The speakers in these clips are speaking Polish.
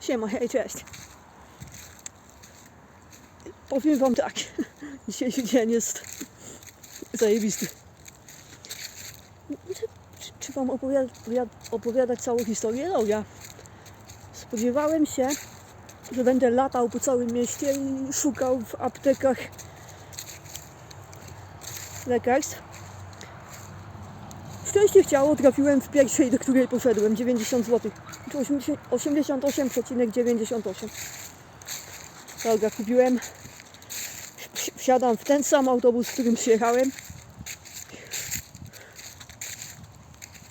Siema, hej, cześć. Powiem wam tak. Dzisiejszy dzień jest zajebisty. Czy, czy, wam opowiadać, opowiadać całą historię? No ja spodziewałem się, że będę latał po całym mieście i szukał w aptekach lekarstw. Szczęście chciało, trafiłem w pierwszej, do której poszedłem, 90 zł. Czy 80 88,98. Dobra, kupiłem. Wsi- Wsiadam w ten sam autobus, w którym przyjechałem.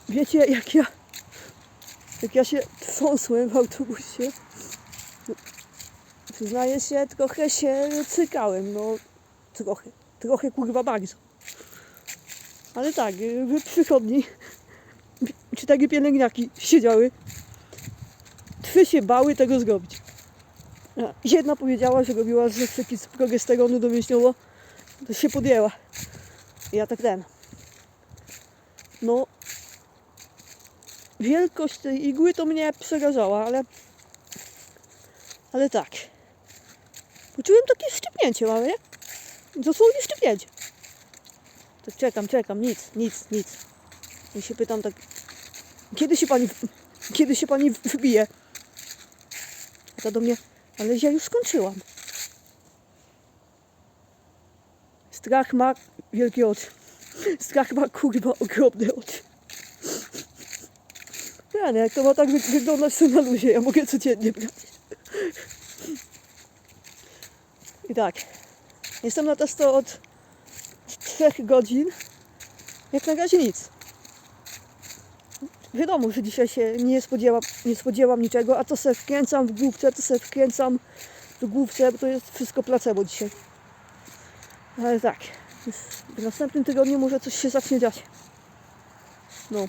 Wiecie, jak ja, jak ja się trząsłem w autobusie, przyznaję się, trochę się cykałem, no trochę, trochę kurwa bardzo. Ale tak, w przychodni cztery pielęgniarki siedziały. Trzy się bały tego zrobić. Jedna powiedziała, że robiła zastrzyki z progesteronu domięśniowo, to się podjęła. Ja tak ten. No, wielkość tej igły to mnie przerażała, ale ale tak. Poczułem takie szczypnięcie małe, nie? Dosłownie szczypnięcie. Tak czekam, czekam, nic, nic, nic. I się pytam tak, kiedy się pani, kiedy się pani wybije? A ta do mnie, ale ja już skończyłam. Strach ma wielkie oczy. Strach ma kurwa ogromne oczy. Nie, jak to ma tak wy- wyglądać to na luzie, ja mogę codziennie brać. I tak, jestem na testo od trzech godzin. Jak na razie nic. Wiadomo, że dzisiaj się nie spodziewam, nie spodziewam niczego, a to se wkręcam w główce, to se wkręcam w główce, bo to jest wszystko placebo dzisiaj. Ale tak, w następnym tygodniu może coś się zacznie dziać. No.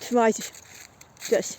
Trzymajcie się. Cześć.